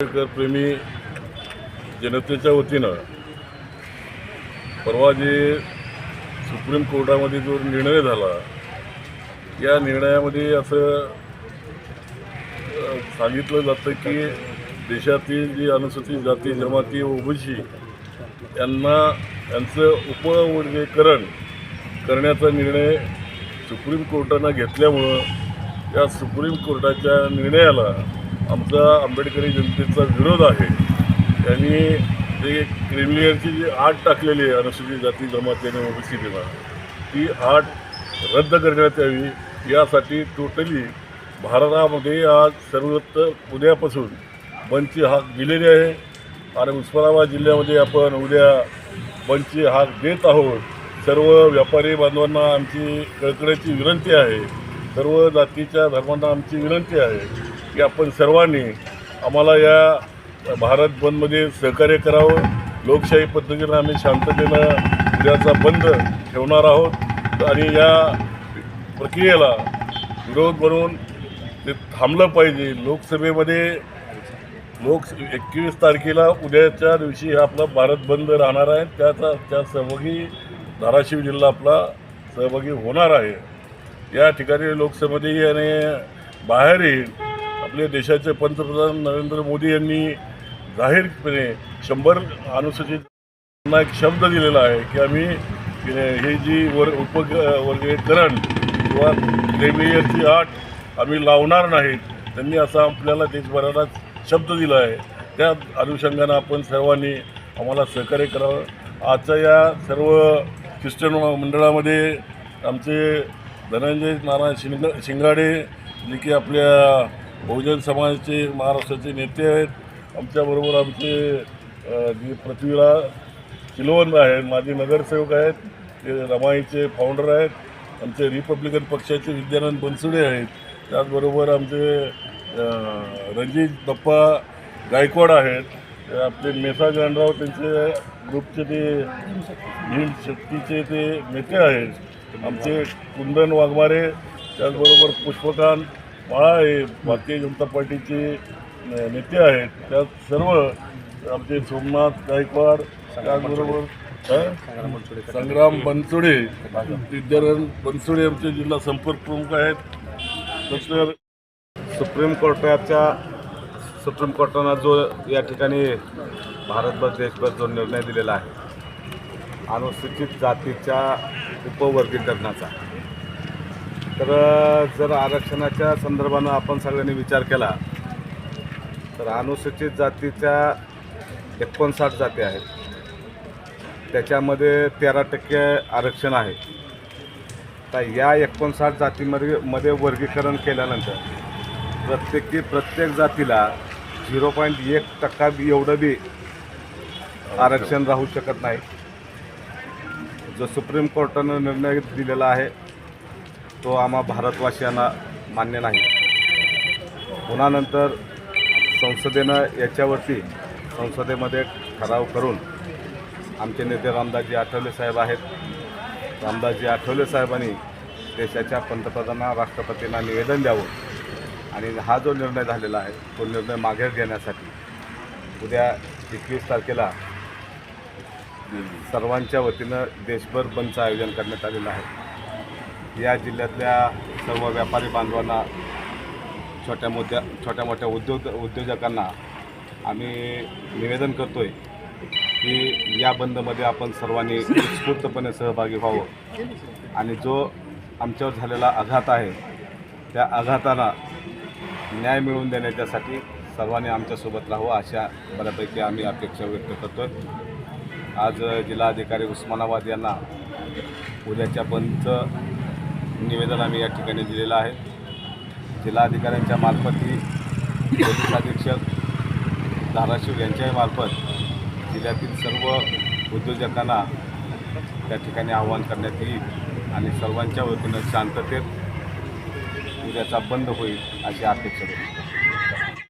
आंबेडकर प्रेमी जनतेच्या वतीनं परवा जे सुप्रीम कोर्टामध्ये जो निर्णय झाला या निर्णयामध्ये असं सांगितलं जातं की देशातील जी अनुसूचित जाती जमाती ओबीसी यांना यांचं उपवर्गीकरण करण्याचा निर्णय सुप्रीम कोर्टानं घेतल्यामुळं या सुप्रीम कोर्टाच्या निर्णयाला आमचा आंबेडकरी जनतेचा विरोध आहे. त्यांनी जे क्रिमिलियरची जी आठ टाकलेली आहे अनुसूचित जाती जमाती आणि ओबीसीला ती आठ रद्द करण्यात यावी. यासाठी टोटली भारतामध्ये आज सर्वत्र उद्यापासून बंदची हाक दिलेली आहे. आणि उस्मानाबाद जिल्ह्यामध्ये आपण उद्या बंदची हाक देत आहोत. सर्व व्यापारी बांधवांना आमची कळकळीची विनंती आहे. सर्व जातीच्या धर्मांना आमची विनंती आहे. की आपण सर्वांनी आम्हाला या भारत बंदमध्ये सहकार्य करावं. लोकशाही पद्धतीनं आम्ही शांततेनं उद्याचा बंद ठेवणार आहोत. आणि या प्रक्रियेला विरोध बनवून ते थांबलं पाहिजे. लोकसभेमध्ये लोक एकवीस तारखेला उद्याच्या दिवशी हा आपला भारत बंद राहणार आहे. त्याचा त्या सहभागी धाराशिव जिल्हा आपला सहभागी होणार आहे. या ठिकाणी लोकसभेतही आणि बाहेरही आपले देशाचे पंतप्रधान नरेंद्र मोदी यांनी जाहीरपणे शंभर अनुसूचित एक शब्द दिलेला आहे की आम्ही हे जी वर उप वर्गीकरण किंवा क्रेमियरची आठ आम्ही लावणार नाहीत त्यांनी असा आपल्याला देशभराला शब्द दिला आहे. त्या अनुषंगानं आपण सर्वांनी आम्हाला सहकार्य करावं. आजच्या या सर्व ख्रिश्चन मंडळामध्ये आमचे धनंजय नारायण शिंग शिंगाडे जे की आपल्या बहुजन समाजाचे महाराष्ट्राचे नेते आहेत. आमच्याबरोबर आमचे जे पृथ्वीराज चिलवण आहेत माजी नगरसेवक आहेत ते रमाईचे फाउंडर आहेत. आमचे रिपब्लिकन पक्षाचे विद्यानंद बनसुडे आहेत. त्याचबरोबर आमचे रणजित बप्पा गायकवाड आहेत. आपले मेसा गांडराव त्यांचे ग्रुपचे ते भीम शक्तीचे ते नेते आहेत. आमचे कुंदन वाघमारे त्याचबरोबर पुष्पकांत माळा हे भारतीय जनता पार्टीचे नेते आहेत. त्यात सर्व आमचे सोमनाथ गायकवाड त्याचबरोबर संग्राम बनसोडे विद्यारायण बनसोडे आमचे जिल्हा संपर्क प्रमुख आहेत. तसं सुप्रीम कोर्टाच्या सुप्रीम कोर्टानं जो या ठिकाणी भारतभर देशभर जो निर्णय दिलेला आहे अनुसूचित जातीच्या उपवर्गीकरणाचा. तर जर आरक्षणाच्या संदर्भानं आपण सगळ्यांनी विचार केला तर अनुसूचित जातीच्या एकोणसाठ जाती आहेत. त्याच्यामध्ये तेरा टक्के आरक्षण आहे. तर या एकोणसाठ जातीमध्ये मध्ये वर्गीकरण केल्यानंतर प्रत्येकी प्रत्येक जातीला झिरो पॉईंट एक टक्का एवढं बी आरक्षण राहू शकत नाही. जो सुप्रीम कोर्टानं निर्णय दिलेला आहे तो आम्हा भारतवासियांना मान्य नाही. पुन्हा नंतर संसदेनं याच्यावरती संसदेमध्ये ठराव करून आमचे नेते रामदासजी आठवले साहेब आहेत. रामदासजी आठवले साहेबांनी देशाच्या पंतप्रधानांना राष्ट्रपतींना निवेदन द्यावं. आणि हा जो निर्णय झालेला आहे तो निर्णय मागे घेण्यासाठी उद्या एकवीस तारखेला सर्वांच्या वतीनं देशभर बंदचं आयोजन करण्यात आलेलं आहे. या जिल्ह्यातल्या सर्व व्यापारी बांधवांना छोट्या मोठ्या छोट्या मोठ्या उद्योग उद्योजकांना आम्ही निवेदन करतोय की या बंदमध्ये आपण सर्वांनी उत्स्फूर्तपणे सहभागी व्हावं. आणि जो आमच्यावर झालेला आघात आहे त्या आघाताला न्याय मिळवून देण्याच्यासाठी सर्वांनी आमच्यासोबत राहावं अशा बऱ्यापैकी आम्ही अपेक्षा व्यक्त करतो आज जिल्हाधिकारी उस्मानाबाद यांना उद्याच्या बंदचं निवेदन आम्ही या ठिकाणी दिलेलं आहे. जिल्हाधिकाऱ्यांच्या मार्फतही पोलीस अधीक्षक धाराशिव यांच्याही मार्फत जिल्ह्यातील सर्व उद्योजकांना त्या ठिकाणी आवाहन करण्यात येईल आणि सर्वांच्या वतीनं शांततेत उद्याचा बंद होईल अशी अपेक्षा